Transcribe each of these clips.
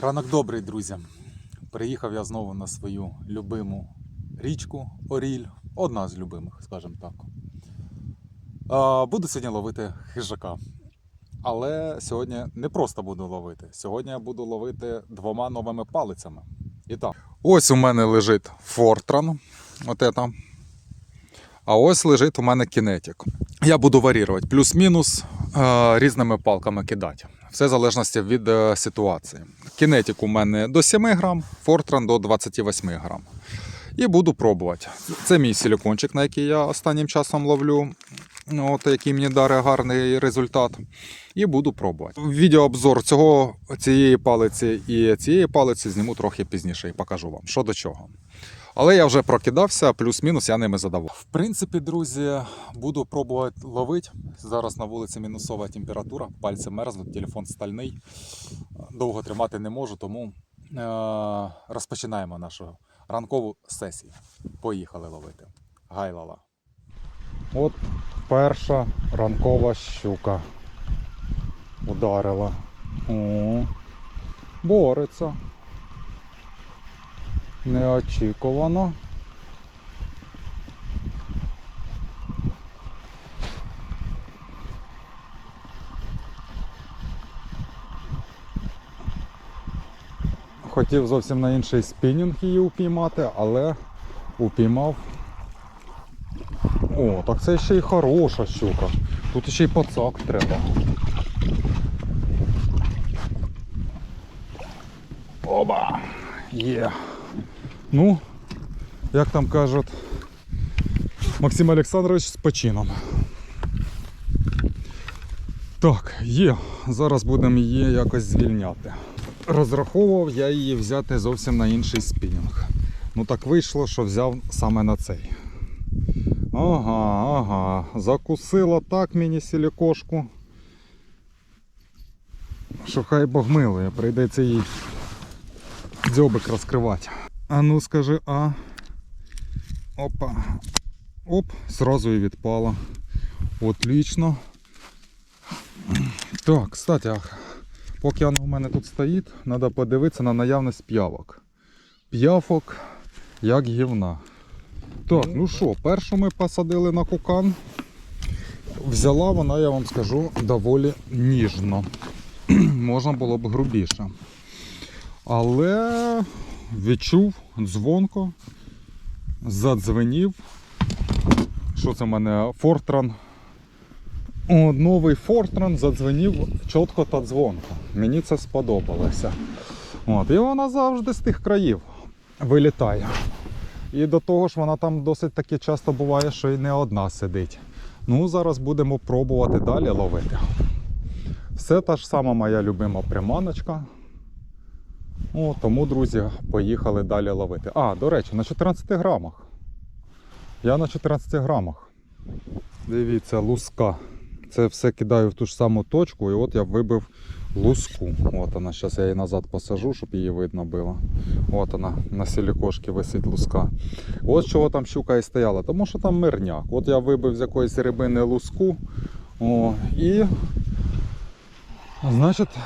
Ранок добрий, друзі. Приїхав я знову на свою любиму річку Оріль. Одна з любимих, скажімо так. Буду сьогодні ловити хижака. Але сьогодні не просто буду ловити. Сьогодні я буду ловити двома новими палицями. І так, ось у мене лежить Фортран. От это. А ось лежить у мене кінетик. Я буду варірувати плюс-мінус е, різними палками кидати. Все в залежності від е, ситуації. Кінетик у мене до 7 грам, Фортран до 28 грам. І буду пробувати. Це мій силікончик, на який я останнім часом ловлю. От, який мені дарить гарний результат. І буду пробувати. Відеообзор цього, цієї палиці і цієї палиці зніму трохи пізніше і покажу вам, що до чого. Але я вже прокидався, плюс-мінус я ними задавав. В принципі, друзі, буду пробувати ловити. Зараз на вулиці мінусова температура, пальці мерзнуть, телефон стальний. Довго тримати не можу, тому е- розпочинаємо нашу ранкову сесію. Поїхали ловити. Гайлала. От перша ранкова щука. Ударила. О, бореться. Неочікувано. Хотів зовсім на інший спінінг її упіймати, але упіймав. О, так це ще й хороша щука. Тут ще й пацак треба. Оба! Є. Ну, як там кажуть, Максим Олександрович з почином. Так, є. Зараз будемо її якось звільняти. Розраховував я її взяти зовсім на інший спінінг. Ну так вийшло, що взяв саме на цей. Ага, ага. Закусила так мені сілікошку. Що хай Бог милує, прийдеться їй дзьобик розкривати. А ну скажи, а. Опа. Оп, сразу і відпала. Отлично. Так, кстати, поки вона у мене тут стоїть, треба подивитися на наявність п'явок. П'явок як гівна. Так, ну що, першу ми посадили на кукан. Взяла вона, я вам скажу, доволі ніжно. Можна було б грубіше. Але відчув дзвонко, задзвенів. Що це в мене? Фортран. О, новий Фортран задзвенів чітко та дзвонко. Мені це сподобалося. От, і вона завжди з тих країв вилітає. І до того ж вона там досить таки часто буває, що і не одна сидить. Ну, зараз будемо пробувати далі ловити. Все та ж сама моя любима приманочка. О, тому, друзі, поїхали далі ловити. А, до речі, на 14 грамах. Я на 14 грамах. Дивіться, луска. Це все кидаю в ту ж саму точку, і от я вибив луску. От вона, зараз я її назад посажу, щоб її видно було. От вона на силікошці висить луска. От чого там щука і стояла, тому що там мирняк. От я вибив з якоїсь рибини луску. О, і Значить,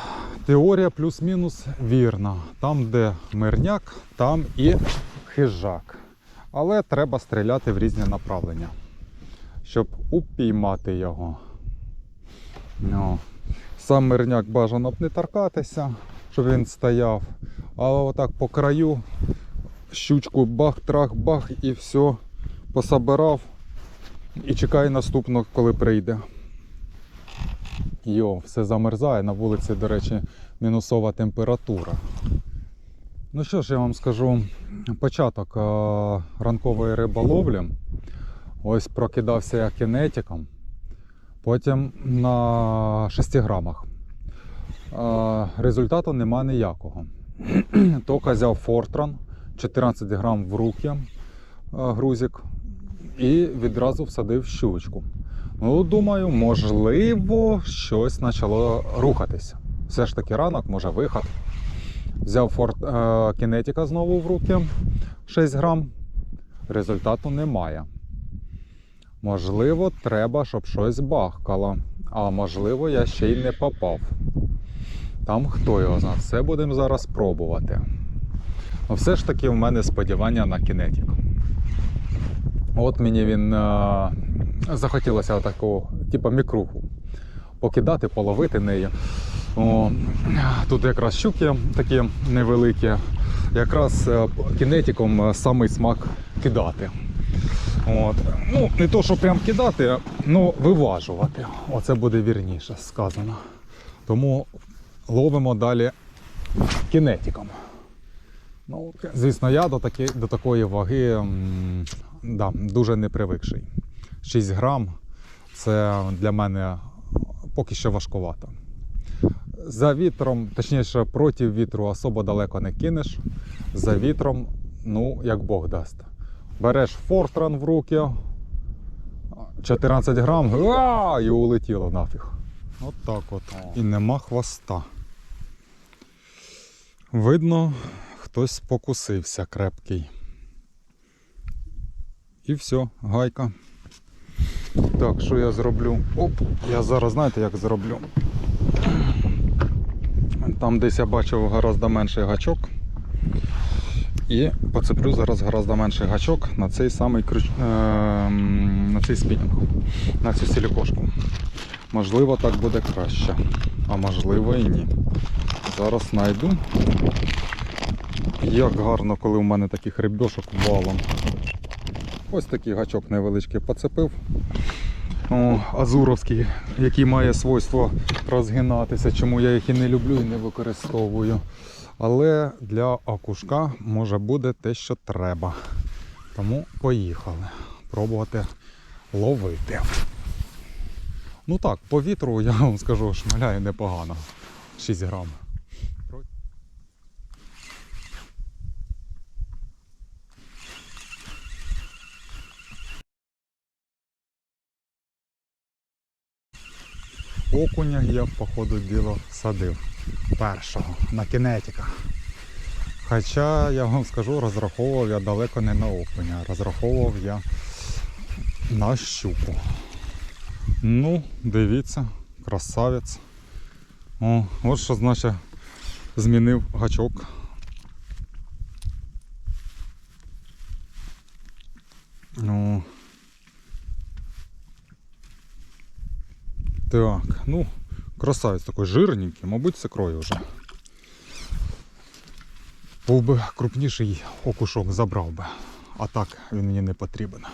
теорія плюс-мінус вірна. Там, де мирняк, там і хижак. Але треба стріляти в різні направлення, щоб упіймати його. Ну, сам мирняк бажано б не торкатися, щоб він стояв. А отак по краю щучку бах-трах-бах і все пособирав. І чекає наступного, коли прийде. Йо, все замерзає. На вулиці, до речі, мінусова температура. Ну що ж, я вам скажу, початок е, ранкової риболовлі. Ось прокидався я кінетиком. Потім на 6 грамах. Е, результату нема ніякого. Тока взяв Фортран 14 грам в руки е, грузик і відразу всадив щучку. Ну, думаю, можливо, щось почало рухатися. Все ж таки ранок, може виход. Взяв форт е, знову в руки 6 грам. Результату немає. Можливо, треба, щоб щось бахкало. А можливо, я ще й не попав. Там хто його знає. Все будемо зараз пробувати. Ну, все ж таки в мене сподівання на кінетік. От мені він е, захотілося таку, типу, мікруху покидати, половити нею. О, тут якраз щуки такі невеликі. Якраз е, кінетиком е, самий смак кидати. От. Ну, не то, що прям кидати, ну виважувати. Оце буде вірніше сказано. Тому ловимо далі кінетиком. Ну, звісно, я до, таки, до такої ваги м, да, дуже не привикший. 6 грам це для мене поки що важкувато. За вітром, точніше, проти вітру особо далеко не кинеш. За вітром, ну, як Бог дасть. Береш фортран в руки, 14 грам, а, і улетіло нафіг. От так от. І нема хвоста. Видно, хтось покусився крепкий. І все, гайка. Так, що я зроблю? Оп, я зараз знаєте, як зроблю. Там десь я бачив гораздо менший гачок. І поцеплю зараз гораздо менший гачок на цей самий крюч... е, на цей спінінг, на цю силікошку. Можливо, так буде краще, а можливо і ні. Зараз знайду. Як гарно, коли у мене таких рибьошок валом. Ось такий гачок невеличкий поцепив. О, азуровський, який має свойство розгинатися, чому я їх і не люблю і не використовую. Але для окушка може буде те, що треба. Тому поїхали пробувати ловити. Ну так, по вітру я вам скажу, шмаляє непогано. 6 грам. Окуня я по ходу діла садив першого на кінетиках. Хоча я вам скажу, розраховував я далеко не на окуня, розраховував я на щуку. Ну, дивіться, красавець. О, от що значить змінив гачок. Ну, Так, ну, красавець такий жирненький, мабуть, це крой вже. Був би крупніший окушок забрав би, а так він мені не потрібен.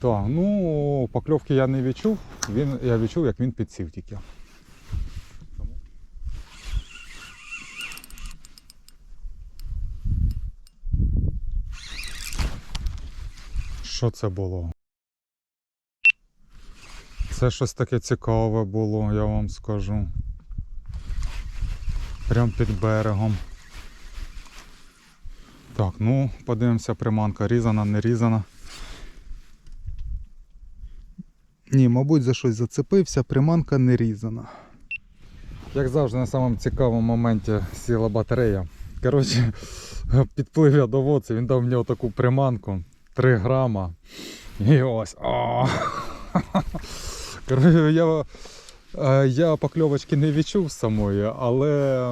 Так, ну покльовки я не відчув, він, я відчув, як він підсів тільки. Що це було? Це щось таке цікаве було, я вам скажу. Прям під берегом. Так, ну, подивимося, приманка різана, не різана. Ні, мабуть, за щось зацепився, приманка не різана. Як завжди, на самому цікавому моменті сіла батарея. Коротше, підплив я до воці, він дав мені таку приманку 3 грама. І ось. О! Я, е, я покльовочки не відчув самої, але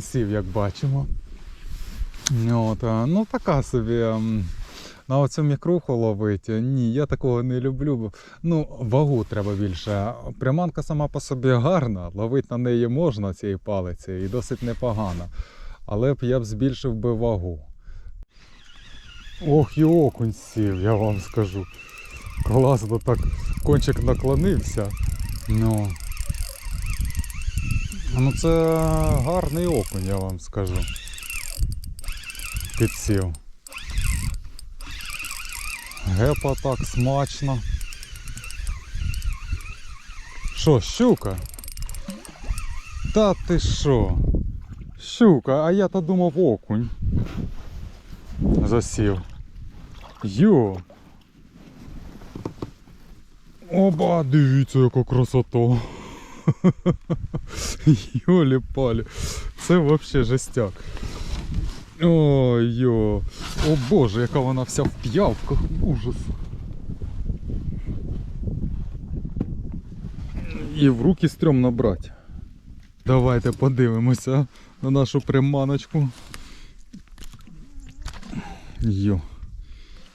сів, як бачимо. От, е, ну така собі. На оцю мікруху ловити. Ні, я такого не люблю. Ну, вагу треба більше. Приманка сама по собі гарна, ловити на неї можна цією палицею і досить непогано. Але б я б збільшив би вагу. Ох, і окунь сів, я вам скажу. Класно так кончик наклонився. Ну. Ну це гарний окунь, я вам скажу. Підсів. Гепа так смачно. Що, щука? Та ти що? Щука, а я то думав окунь. Засів. Йо. Оба, дивіться, яка красота. Йолі палі. Це взагалі жестяк. Ой, йо. О боже, яка вона вся в п'явках. Ужас. І в руки стрьомно брати. Давайте подивимося на нашу приманочку. Йо.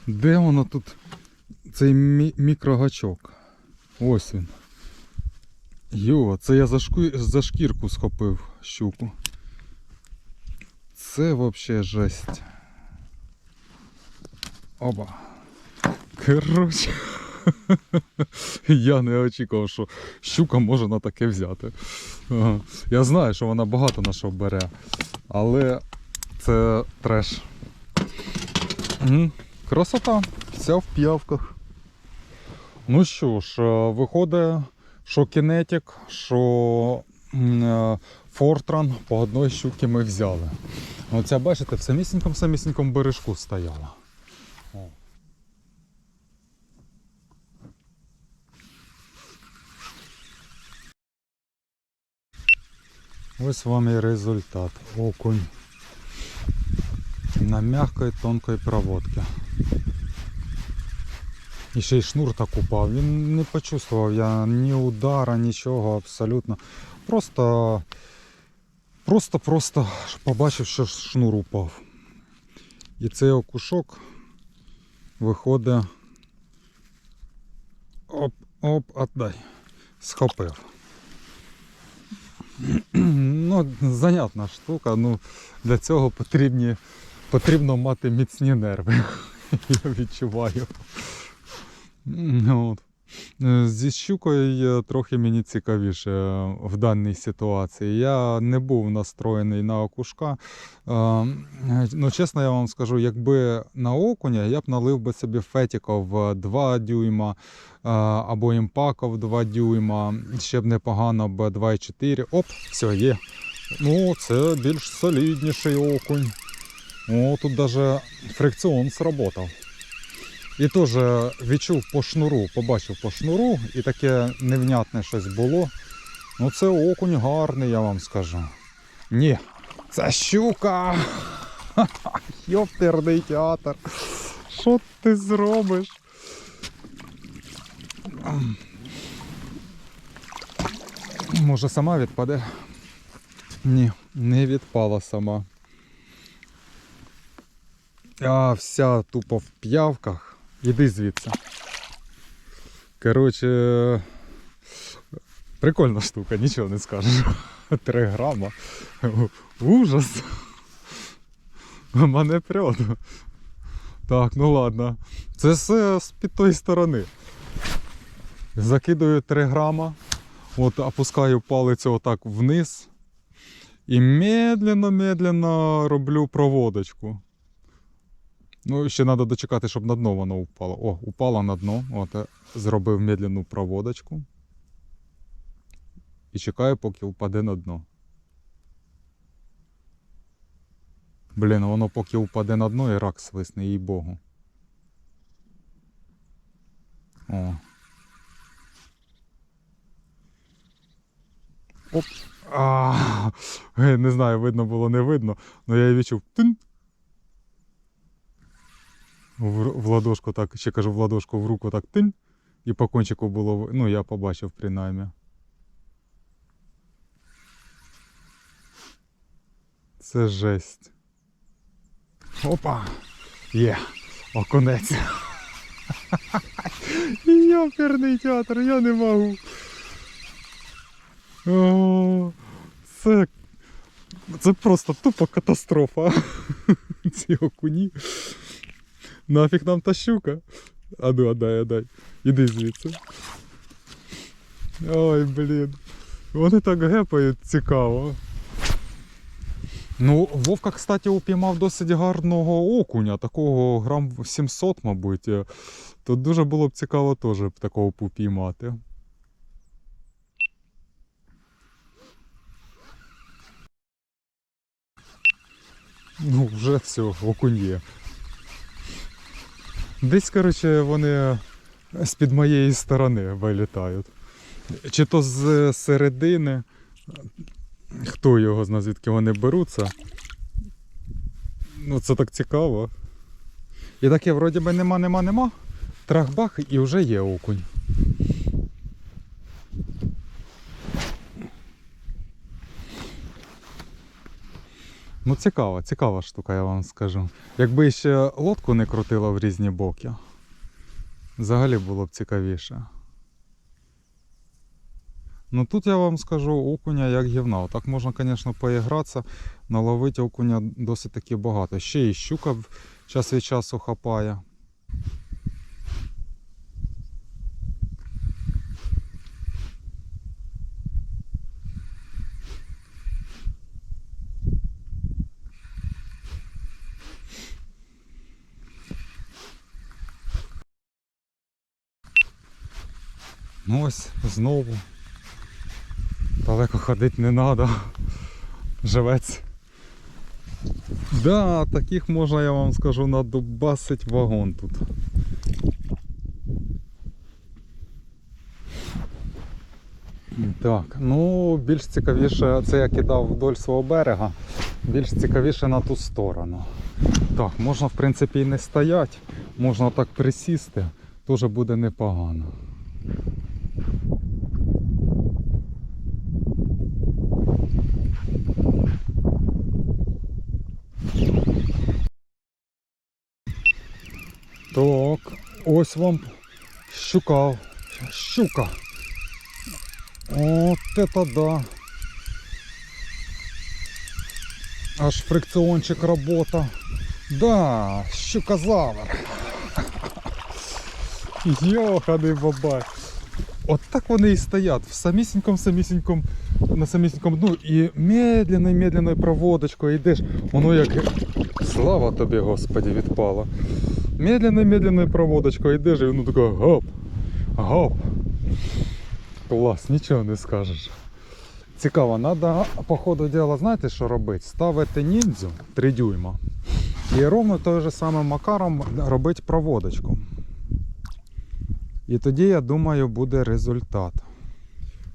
Де воно тут? Цей мі- мікрогачок. Ось він. Йо, це я за, шку... за шкірку схопив щуку. Це взагалі жесть. Оба. Коротше. Я не очікував, що щука може на таке взяти. Я знаю, що вона багато на що бере, але це треш. Красота, вся в п'явках. Ну що ж, е, виходить, що кінетик, що е, фортран по одної щуки ми взяли. Оця, бачите, в самісінькому самісінькому бережку стояла. Ось вам і результат. Окунь на мягкой тонкой проводке. І ще й шнур так упав. Він не почувствував я ні удара, нічого абсолютно. Просто просто просто побачив, що шнур упав. І цей окушок виходить. Оп, оп, отдай. Схопив. Ну, занятна штука. Ну, для цього потрібні, потрібно мати міцні нерви. Я відчуваю. От. Е, Зі щукою трохи мені цікавіше е, в даній ситуації. Я не був настроєний на окушка. Е, Ну, чесно, я вам скажу, якби на окуня я б налив би собі фетіков 2 дюйма або імпаков 2 дюйма. Ще б непогано б 2,4. Оп, все є. Ну, це більш солідніший окунь. О, тут навіть фрикціон сработав. І теж відчув по шнуру, побачив по шнуру, і таке невнятне щось було. Ну це окунь гарний, я вам скажу. Ні, це щука! Йоптерний театр. Що ти зробиш? Може сама відпаде? Ні, не відпала сама. А вся тупо в п'явках. Іди звідси. Коротше, прикольна штука, нічого не скажеш. Три грама. Ужас. Мене прет. Так, ну ладно. Це все з під тої сторони. Закидаю 3 грама. От опускаю палець отак вниз. І медленно-медленно роблю проводочку. Ну, ще треба дочекати, щоб на дно воно упало. О, упало на дно. От, зробив медленну проводочку. І чекаю, поки впаде на дно. Блін, воно поки впаде на дно і рак свисне, їй богу. О. Оп. А, е, не знаю, видно було, не видно, але я відчув. Тин. В, в ладошку так, ще кажу, в ладошку в руку так тинь. І по кончику було, ну я побачив принаймні. Це жесть. Опа! Є! Окунець! Йоперний театр, я не можу. О, це, це просто тупо катастрофа. Ці окуні. Нафіг нам та щука. А ну, отдай, отдай. Іди звідси. Ой, блін. Вони так гепають цікаво. Ну, Вовка, кстати, упіймав досить гарного окуня, такого грам 700, мабуть. Тут дуже було б цікаво теж такого попіймати. Ну, вже все, окунь є. Десь, коротше, вони з-під моєї сторони вилітають. Чи то з середини, хто його знає, звідки вони беруться. Ну, це так цікаво. І таке, вроді би, нема, нема, нема. Трах-бах і вже є окунь. Ну, цікава, цікава штука, я вам скажу. Якби ще лодку не крутило в різні боки, взагалі було б цікавіше. Ну тут я вам скажу окуня як гівна. Так можна, звісно, поігратися, наловити окуня досить таки багато. Ще і щука час від часу хапає. Ну ось знову. Далеко ходити не треба. Живець. Да, таких можна, я вам скажу, надубасить вагон тут. Так, ну більш цікавіше, це я кидав вдоль свого берега, більш цікавіше на ту сторону. Так, можна в принципі і не стояти, можна так присісти, теж буде непогано. Так, ось вам щука. Щука. От это да. Аж фрикціончик робота. Да, щукозавр. Йоханий бабай. От так вони і стоять в самісінькому самісінькому на самісінькому дну і медленною медленною проводочкою йдеш. Воно як слава тобі, Господі, відпало. Медленною медленною проводочкою йдеш, і воно таке гоп, гоп. Клас, нічого не скажеш. Цікаво, треба по ходу діла, знаєте, що робити? Ставити ніндзю 3 дюйма. І ровно той же самим макаром робити проводочку. І тоді, я думаю, буде результат.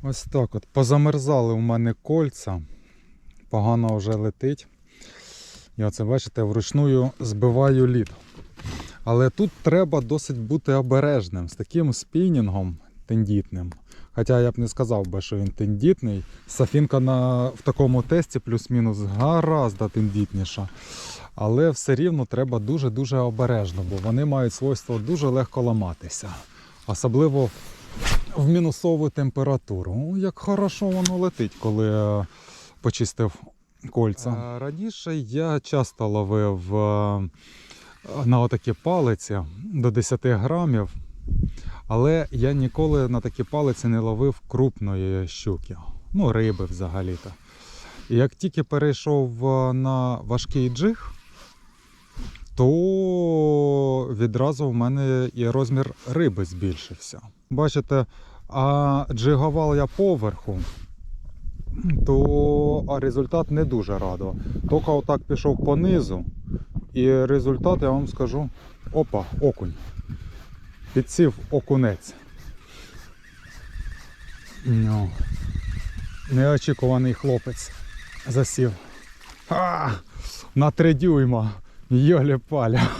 Ось так от. Позамерзали у мене кольця. Погано вже летить. І оце, бачите, вручную збиваю лід. Але тут треба досить бути обережним з таким спінінгом тендітним. Хоча я б не сказав би, що він тендітний. Сафінка на, в такому тесті плюс-мінус гаразд тендітніша. Але все рівно треба дуже-дуже обережно, бо вони мають свойство дуже легко ламатися. Особливо в мінусову температуру. О, як хорошо воно летить, коли е, почистив кольця. Е, Раніше я часто ловив е, на отакі палиці до 10 грамів. Але я ніколи на такі палиці не ловив крупної щуки. Ну, риби взагалі-то. І як тільки перейшов е, на важкий джиг, то відразу в мене і розмір риби збільшився. Бачите, а джигував я поверху, то результат не дуже радував. Тільки отак пішов по низу, і результат, я вам скажу, опа, окунь. Підсів окунець. Ну, неочікуваний хлопець засів. А, на три дюйма. Йолі паля.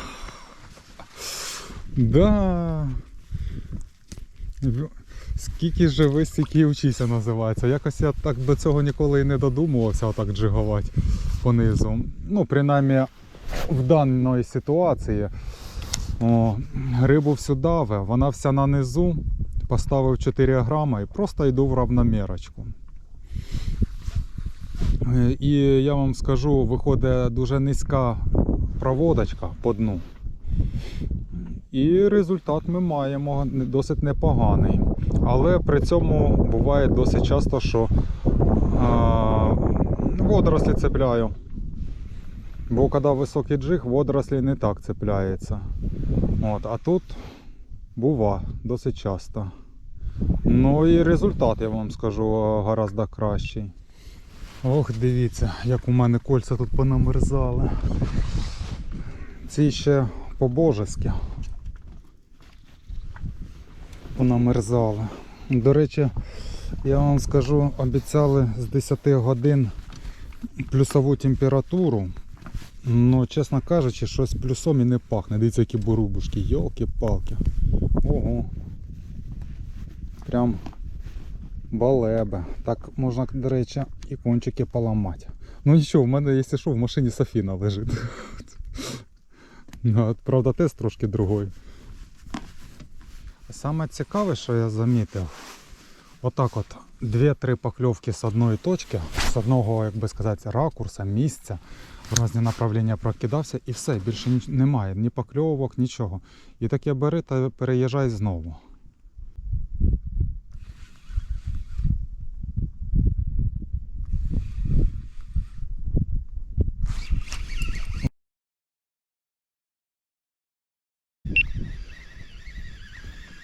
Да. Скільки живи, стільки вчися називається. Якось я так до цього ніколи і не додумувався отак джигувати понизу. Ну, принаймні в даної ситуації. О, рибу всю даве, вона вся на низу, поставив 4 грама і просто йду в равномірочку. Е, І я вам скажу, виходить дуже низька проводочка по дну. І результат ми маємо досить непоганий. Але при цьому буває досить часто, що а, водорослі цепляю. Бо коли високий джиг, водорослі не так цепляється. От, а тут бува досить часто. Ну і результат, я вам скажу, гораздо кращий. Ох, дивіться, як у мене кольця тут понамерзали. Ці ще по-божески. Понамерзали. До речі, я вам скажу, обіцяли з 10 годин плюсову температуру. Ну, чесно кажучи, щось плюсом і не пахне. Дивіться, які бурубушки, йолки-палки. Ого. Прям балебе. Так можна, до речі, і кончики поламати. Ну нічого, в мене, якщо що, в машині Софіна лежить. Ну, Правда, тест трошки другой. Саме цікаве, що я замітив, отак от дві-три покльовки з одної точки, з одного, як би сказати, ракурса, місця, в різні направлення прокидався і все, більше немає, ні покльовок, нічого. І так я бери та переїжджай знову.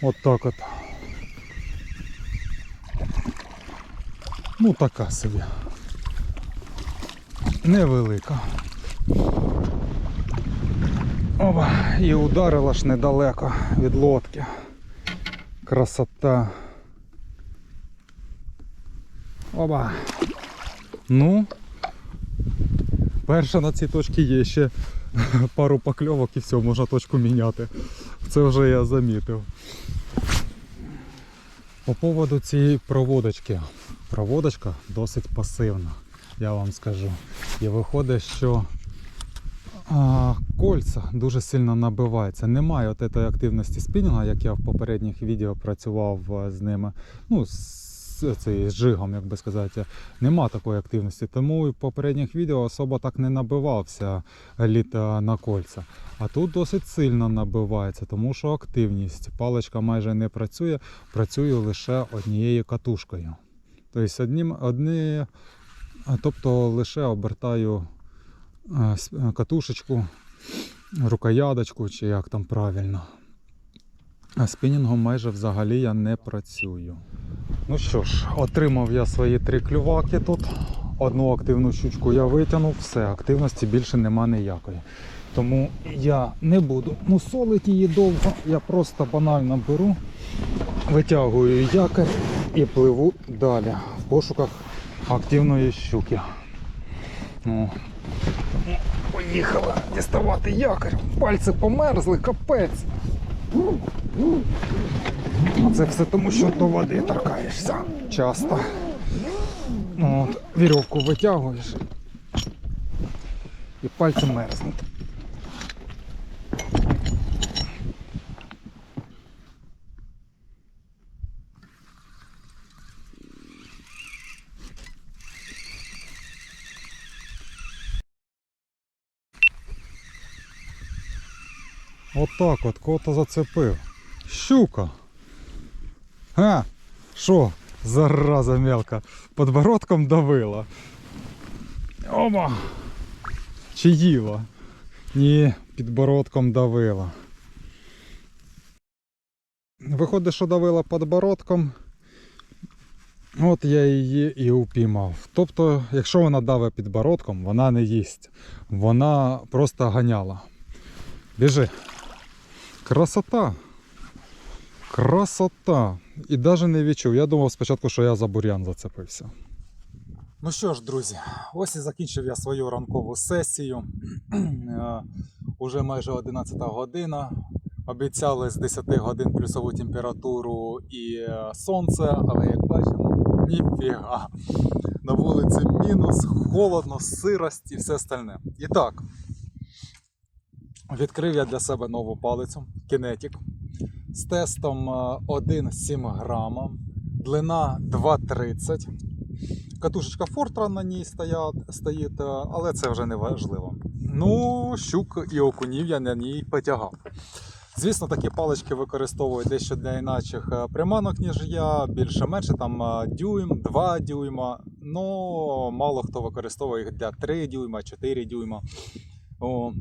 От так от. Ну така собі. Невелика. Оба, і ударила ж недалеко від лодки. Красота. Оба. Ну. Перша на цій точці є ще пару покльовок і все, можна точку міняти. Це вже я замітив. По поводу цієї проводочки. Проводочка досить пасивна, я вам скажу. І виходить, що а, кольця дуже сильно набиваються. Немає от цієї активності спінінга, як я в попередніх відео працював е, з ними. Ну, з цей, з жигом, як би сказати. Нема такої активності. Тому і в попередніх відео особо так не набивався літа на кольця. А тут досить сильно набивається, тому що активність. Паличка майже не працює, працює лише однією катушкою. Тобто одним, одні, тобто лише обертаю а, катушечку, рукоядочку, чи як там правильно. А спінінгом майже взагалі я не працюю. Ну що ж, отримав я свої три клюваки тут. Одну активну щучку я витягнув, все, активності більше нема ніякої. Тому я не буду мусолити її довго, я просто банально беру, витягую якорь і пливу далі в пошуках активної щуки. Ну, поїхала діставати якорь. Пальці померзли, капець. А Це все тому, що до води торкаєшся часто. Ну, От, вірьовку витягуєш і пальці мерзнуть. Отак от кого-то зацепив. Щука. А, що? Зараза мелка. Подбородком давила. Оба. Чи їла? Ні, підбородком давила. Виходить, що давила подбородком. От я її і упіймав. Тобто, якщо вона даве підбородком, вона не їсть. Вона просто ганяла. Біжи. Красота. Красота. І навіть не відчув. Я думав спочатку, що я за бур'ян зацепився. Ну що ж, друзі, ось і закінчив я свою ранкову сесію. Е, Уже майже 11 година. Обіцяли з 10 годин плюсову температуру і е, сонце, але як бачимо, ніфіга. На вулиці мінус, холодно, сирость і все остальне. І так, відкрив я для себе нову палицю Kinetic з тестом е, 1,7 грама, длина 2,30. Катушечка Fortran на ній стоїть, е, але це вже не важливо. Ну, щук і окунів я на ній потягав. Звісно, такі палички використовують дещо для іначих е, приманок, ніж я, більше-менше там е, дюйм, 2 дюйма. Ну, мало хто використовує їх для 3 дюйма, 4 дюйма. О,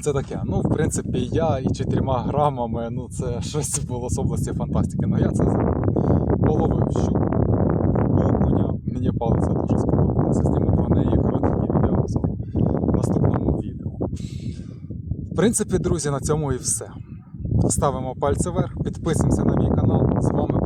це таке. Ну, в принципі, я і 4 грамами, ну це щось було з області фантастики. Ну я це. Половив щуку, окуня. Мені палиця дуже сподобалася. Зніму про неї коротенький відеообзор в наступному відео. В принципі, друзі, на цьому і все. Ставимо пальці вверх, підписуємося на мій канал. З вами